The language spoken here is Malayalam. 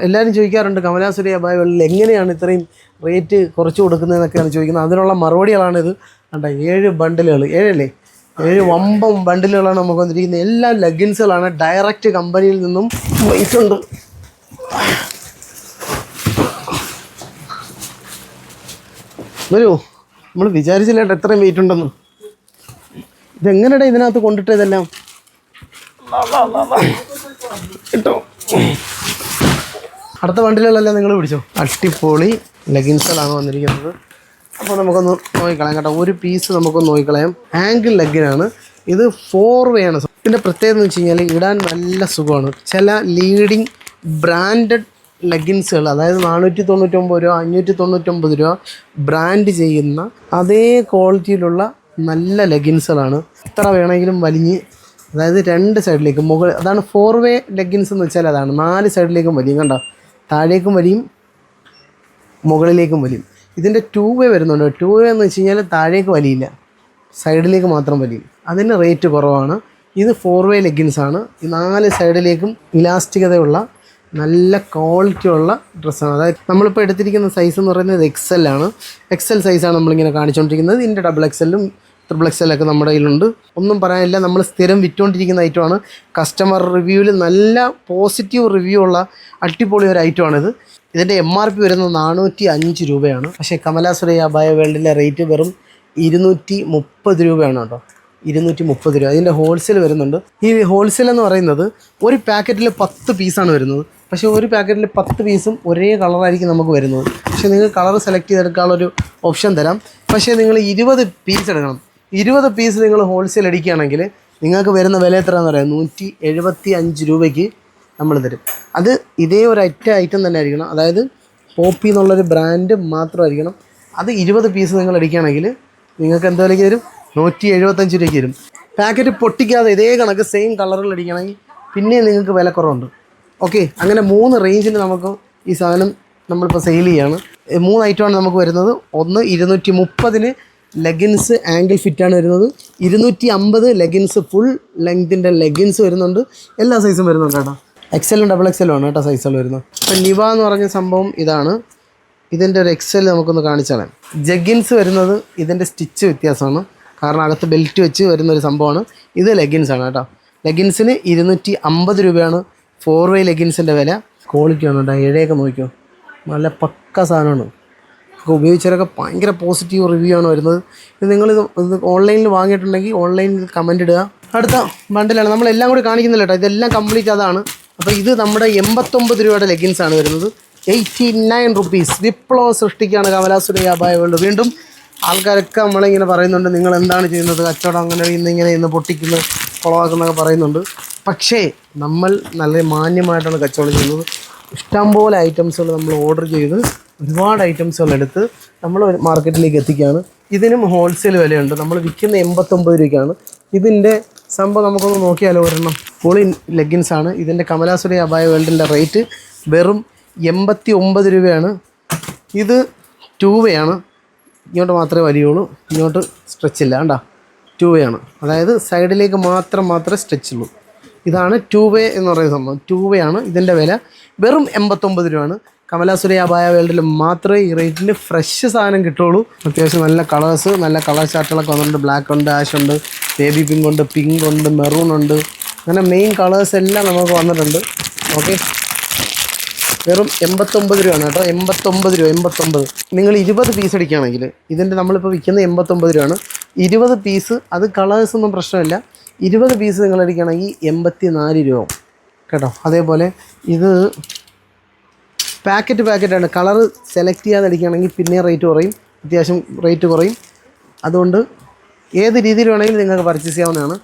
എല്ലാവരും ചോദിക്കാറുണ്ട് കമലാസുരി അബായകളിൽ എങ്ങനെയാണ് ഇത്രയും റേറ്റ് കുറച്ച് കൊടുക്കുന്നതെന്നൊക്കെയാണ് ചോദിക്കുന്നത്. അതിനുള്ള മറുപടികളാണ് ഇത്. കണ്ട ഏഴ് ബണ്ടിലുകൾ ഏഴല്ലേ? ഏഴ് വമ്പം ബണ്ടിലുകളാണ് നമുക്ക് വന്നിരിക്കുന്നത്. എല്ലാ ലെഗിൻസുകളാണ് ഡയറക്റ്റ് കമ്പനിയിൽ നിന്നും വൈറ്റുണ്ട് ഉണ്ട്. വരൂ നമ്മൾ വിചാരിച്ചില്ല കേട്ടോ എത്രയും വെയിറ്റ് ഉണ്ടെന്ന്. ഇതെങ്ങനെയാ ഇതിനകത്ത് കൊണ്ടിട്ട് ഇതെല്ലാം കിട്ടോ? അടുത്ത വണ്ടികളെല്ലാം നിങ്ങൾ പിടിച്ചോ. അട്ടിപ്പൊളി ലെഗിൻസുകളാണ് വന്നിരിക്കുന്നത്. അപ്പോൾ നമുക്കൊന്ന് നോക്കിക്കളയാം കേട്ടോ. ഒരു പീസ് നമുക്കൊന്ന് നോക്കിക്കളയാം. ആംഗിൾ ലെഗിനാണ്. ഇത് ഫോർ വേ ആണ്. ഇതിന്റെ പ്രത്യേകത എന്ന് വെച്ച് കഴിഞ്ഞാൽ ഇടാൻ നല്ല സുഖമാണ്. ചില ലീഡിങ് ബ്രാൻഡഡ് ലെഗിൻസുകൾ അതായത് നാനൂറ്റി തൊണ്ണൂറ്റൊമ്പത് രൂപ അഞ്ഞൂറ്റി തൊണ്ണൂറ്റൊമ്പത് രൂപ ബ്രാൻഡ് ചെയ്യുന്ന അതേ ക്വാളിറ്റിയിലുള്ള നല്ല ലെഗിൻസുകളാണ് എത്ര വേണമെങ്കിലും വലിഞ്ഞ് അതായത് രണ്ട് സൈഡിലേക്കും മുകൾ അതാണ് ഫോർ വേ ലെഗിൻസ് എന്ന് വെച്ചാൽ അതാണ്. നാല് സൈഡിലേക്കും വലിയും. കണ്ടോ? താഴേക്കും വലിയും മുകളിലേക്കും വലിയും. ഇതിന്റെ ടൂ വേ വരുന്നുണ്ട്. ടൂ വേ എന്ന് വെച്ച് കഴിഞ്ഞാൽ താഴേക്ക് വലിയില്ല. സൈഡിലേക്ക് മാത്രം വലിയും. അതിന് റേറ്റ് കുറവാണ്. ഇത് ഫോർ വേ ലെഗിൻസ് ആണ്. ഈ നാല് സൈഡിലേക്കും ഇലാസ്റ്റികതയുള്ള നല്ല ക്വാളിറ്റി ഉള്ള ഡ്രസ്സാണ് അതായത് നമ്മളിപ്പോൾ എടുത്തിരിക്കുന്ന സൈസ് എന്ന് പറയുന്നത് എക്സൽ ആണ്. എക്സൽ സൈസാണ് നമ്മളിങ്ങനെ കാണിച്ചുകൊണ്ടിരിക്കുന്നത് ഇതിന്റെ ഡബിൾ എക്സലും ട്രിപ്പിൾ എക്സലൊക്കെ നമ്മുടെ കയ്യിലുണ്ട്. ഒന്നും പറയാനില്ല നമ്മൾ സ്ഥിരം വിറ്റുകൊണ്ടിരിക്കുന്ന ഐറ്റമാണ് കസ്റ്റമർ റിവ്യൂവിൽ നല്ല പോസിറ്റീവ് റിവ്യൂ ഉള്ള അടിപൊളി ഒരു ഐറ്റമാണിത് ഇതിന്റെ എം ആർ പി വരുന്നത് നാനൂറ്റി അഞ്ച് രൂപയാണ്. പക്ഷേ കമലാസുരയ ബയോ വേൾഡിലെ റേറ്റ് വെറും ഇരുന്നൂറ്റി മുപ്പത് രൂപയാണ് കേട്ടോ. ഇരുന്നൂറ്റി മുപ്പത് രൂപ. അതിന്റെ ഹോൾസെയിൽ വരുന്നുണ്ട്. ഈ ഹോൾസെയിൽ എന്ന് പറയുന്നത് ഒരു പാക്കറ്റിൽ പത്ത് പീസാണ് വരുന്നത്. പക്ഷേ ഒരു പാക്കറ്റിൽ പത്ത് പീസും ഒരേ കളറായിരിക്കും നമുക്ക് വരുന്നത്. പക്ഷേ നിങ്ങൾ കളർ സെലക്ട് ചെയ്തെടുക്കാനുള്ളൊരു ഓപ്ഷൻ തരാം. പക്ഷേ നിങ്ങൾ ഇരുപത് പീസ് എടുക്കണം. ഇരുപത് പീസ് നിങ്ങൾ ഹോൾസെയിൽ അടിക്കുകയാണെങ്കിൽ നിങ്ങൾക്ക് വരുന്ന വില എത്രയാണെന്ന് പറയാം. നൂറ്റി എഴുപത്തി അഞ്ച് രൂപയ്ക്ക് നമ്മൾ തരും. അത് ഇതേ ഒരു ഒറ്റ ഐറ്റം തന്നെ ആയിരിക്കണം. അതായത് പോപ്പി എന്നുള്ളൊരു ബ്രാൻഡ് മാത്രമായിരിക്കണം. അത് ഇരുപത് പീസ് നിങ്ങൾ അടിക്കുകയാണെങ്കിൽ നിങ്ങൾക്ക് എന്ത് വിലയ്ക്ക് തരും? നൂറ്റി എഴുപത്തഞ്ച് രൂപയ്ക്ക് തരും. പാക്കറ്റ് പൊട്ടിക്കാതെ ഇതേ കണക്ക് സെയിം കളറിൽ അടിക്കണമെങ്കിൽ പിന്നെ നിങ്ങൾക്ക് വില കുറവുണ്ട്. ഓക്കെ അങ്ങനെ മൂന്ന് റേഞ്ചിൽ നമുക്ക് ഈ സാധനം നമ്മളിപ്പോൾ സെയിൽ ചെയ്യാണ്. മൂന്ന് ഐറ്റമാണ് നമുക്ക് വരുന്നത്. ഒന്ന് ഇരുന്നൂറ്റി മുപ്പതിന് ലെഗിൻസ് ആംഗിൾ ഫിറ്റാണ് വരുന്നത്. ഇരുന്നൂറ്റി അമ്പത് ലെഗിൻസ് ഫുൾ ലെങ്തിന്റെ ലെഗിൻസ് വരുന്നുണ്ട്. എല്ലാ സൈസും വരുന്നുണ്ട് കേട്ടോ. എക്സലും ഡബിൾ എക്സലും ആണ് കേട്ടോ സൈസുകൾ വരുന്നത്. ഇപ്പം നിവ എന്ന് പറഞ്ഞ സംഭവം ഇതാണ്. ഇതിന്റെ ഒരു എക്സൽ നമുക്കൊന്ന് കാണിച്ചാണ് ജഗ്ഗിൻസ് വരുന്നത് ഇതിന്റെ സ്റ്റിച്ച് വ്യത്യാസമാണ്. കാരണം അകത്ത് ബെൽറ്റ് വെച്ച് വരുന്ന ഒരു സംഭവമാണ്. ഇത് ലെഗിൻസ് ആണ് കേട്ടോ. ലെഗിൻസിന് ഇരുന്നൂറ്റി അമ്പത് രൂപയാണ് ഫോർ വേ ലെഗിൻസിന്റെ വില. ക്വാളിറ്റി ആണ് കേട്ടോ. ഇഴയൊക്കെ നോക്കിയോ നല്ല പക്ക സാധനമാണ്. ഒക്കെ ഉപയോഗിച്ചവരൊക്കെ ഭയങ്കര പോസിറ്റീവ് റിവ്യൂ ആണ് വരുന്നത്. ഇത് നിങ്ങൾ ഇത് ഓൺലൈനിൽ വാങ്ങിയിട്ടുണ്ടെങ്കിൽ ഓൺലൈനിൽ കമന്റ് ഇടുക. അടുത്ത ബണ്ടിലാണ് നമ്മളെല്ലാം കൂടി കാണിക്കുന്നില്ല കേട്ടോ. ഇതെല്ലാം കംപ്ലീറ്റ് അതാണ്. അപ്പോൾ ഇത് നമ്മുടെ എൺപത്തൊമ്പത് രൂപയുടെ ലെഗിൻസ് ആണ് വരുന്നത്. എയ്റ്റി നയൻ റുപ്പീസ് വിപ്ലവം സൃഷ്ടിക്കുകയാണ് കമലാസുര അപായ വേൾഡ്. വീണ്ടും ആൾക്കാരൊക്കെ നമ്മളിങ്ങനെ പറയുന്നുണ്ട് നിങ്ങൾ എന്താണ് ചെയ്യുന്നത്? കച്ചവടം അങ്ങനെ ഇന്ന് ഇങ്ങനെ ഇന്ന് പൊട്ടിക്കുന്നു കുളവാക്കുന്നൊക്കെ പറയുന്നുണ്ട്. പക്ഷേ നമ്മൾ നല്ല മാന്യമായിട്ടാണ് കച്ചവടം ചെയ്യുന്നത്. ഇഷ്ടംപോലെ ഐറ്റംസുകൾ നമ്മൾ ഓർഡർ ചെയ്ത് ഒരുപാട് എടുത്ത് നമ്മൾ മാർക്കറ്റിലേക്ക് എത്തിക്കുകയാണ്. ഇതിനും ഹോൾസെയിൽ വിലയുണ്ട്. നമ്മൾ വിൽക്കുന്ന എൺപത്തൊമ്പത് രൂപയ്ക്കാണ്. ഇതിന്റെ സംഭവം നമുക്കൊന്ന് നോക്കിയാലോ? ഒരെണ്ണം പൊളി ലെഗിൻസ് ആണ്. ഇതിന്റെ കമലാസുര അബായ വേൾഡിന്റെ റേറ്റ് വെറും എൺപത്തി ഒമ്പത് രൂപയാണ്. ഇത് ടൂ വേ ആണ്. ഇങ്ങോട്ട് മാത്രമേ വലിയുള്ളൂ. ഇങ്ങോട്ട് സ്ട്രെച്ച് ഇല്ല. കണ്ടാ? ടൂ വേ ആണ്. അതായത് സൈഡിലേക്ക് മാത്രം മാത്രമേ സ്ട്രെച്ച് ഉള്ളൂ. ഇതാണ് ടൂ വേ എന്ന് പറയുന്ന സംഭവം. ടൂ വേ ആണ് ഇതിന്റെ വില. വെറും എൺപത്തൊമ്പത് രൂപയാണ്. കമലാസുര ബായ വേൾഡിൽ മാത്രമേ ഈ റേറ്റിന് ഫ്രഷ് സാധനം കിട്ടുള്ളൂ. അത്യാവശ്യം നല്ല കളേഴ്സ് നല്ല കളർ ചാർട്ടുകളൊക്കെ വന്നിട്ടുണ്ട്. ബ്ലാക്ക് ഉണ്ട് ആഷ് ഉണ്ട് ബേബി പിങ്ക് ഉണ്ട് പിങ്ക് ഉണ്ട് മെറൂൺ ഉണ്ട്. അങ്ങനെ മെയിൻ കളേഴ്സ് എല്ലാം നമുക്ക് വന്നിട്ടുണ്ട്. ഓക്കെ വെറും എൺപത്തൊമ്പത് രൂപയാണ് കേട്ടോ. എൺപത്തൊമ്പത് രൂപ എൺപത്തൊമ്പത്. നിങ്ങൾ ഇരുപത് പീസ് അടിക്കുകയാണെങ്കിൽ ഇതിന്റെ നമ്മളിപ്പോൾ വിൽക്കുന്നത് എൺപത്തൊമ്പത് രൂപയാണ്. ഇരുപത് പീസ് അത് കളേഴ്സ് ഒന്നും പ്രശ്നമില്ല. ഇരുപത് പീസ് നിങ്ങൾ അടിക്കുകയാണെങ്കിൽ എൺപത്തി നാല് രൂപ കേട്ടോ? അതേപോലെ ഇത് പാക്കറ്റ് പാക്കറ്റാണ് കളർ സെലക്ട് ചെയ്യാതെ അടിക്കുകയാണെങ്കിൽ പിന്നെ റേറ്റ് കുറയും. അത്യാവശ്യം റേറ്റ് കുറയും. അതുകൊണ്ട് ഏത് രീതിയിൽ വേണമെങ്കിലും നിങ്ങൾക്ക് പർച്ചേസ് ചെയ്യാവുന്നതാണ്.